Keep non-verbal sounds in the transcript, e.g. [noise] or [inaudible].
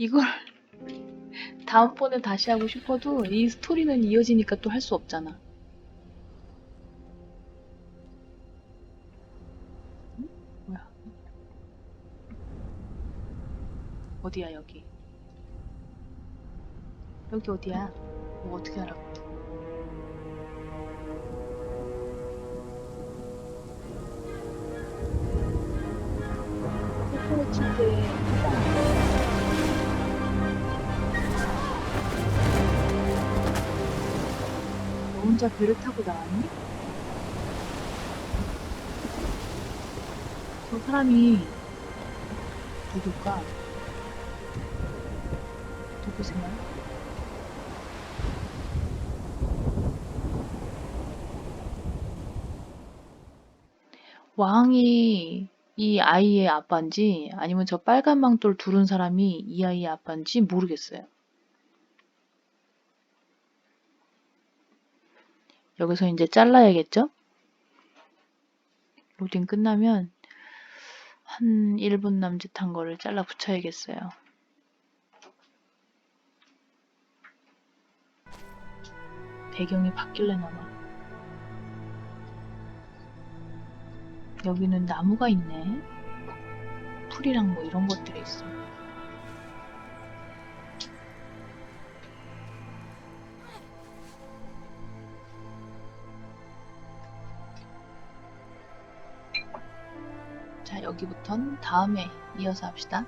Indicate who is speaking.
Speaker 1: 이걸 [laughs] 다음번에 다시 하고 싶어도 이 스토리는 이어지니까 또 할 수 없잖아. 응? 뭐야? 어디야 여기? 여기 어디야? 이거 어떻게 하라고? 코코넛 치즈 혼자 배를 타고 나왔니? 저 사람이 누굴까? 누구세요? 왕이 이 아이의 아빠인지 아니면 저 빨간 망토를 두른 사람이 이 아이의 아빠인지 모르겠어요. 여기서 이제 잘라야겠죠? 로딩 끝나면 한 1분 남짓한 거를 잘라 붙여야겠어요. 배경이 바뀔래나봐. 여기는 나무가 있네. 풀이랑 뭐 이런 것들이 있어. 자, 여기부턴 다음에 이어서 합시다.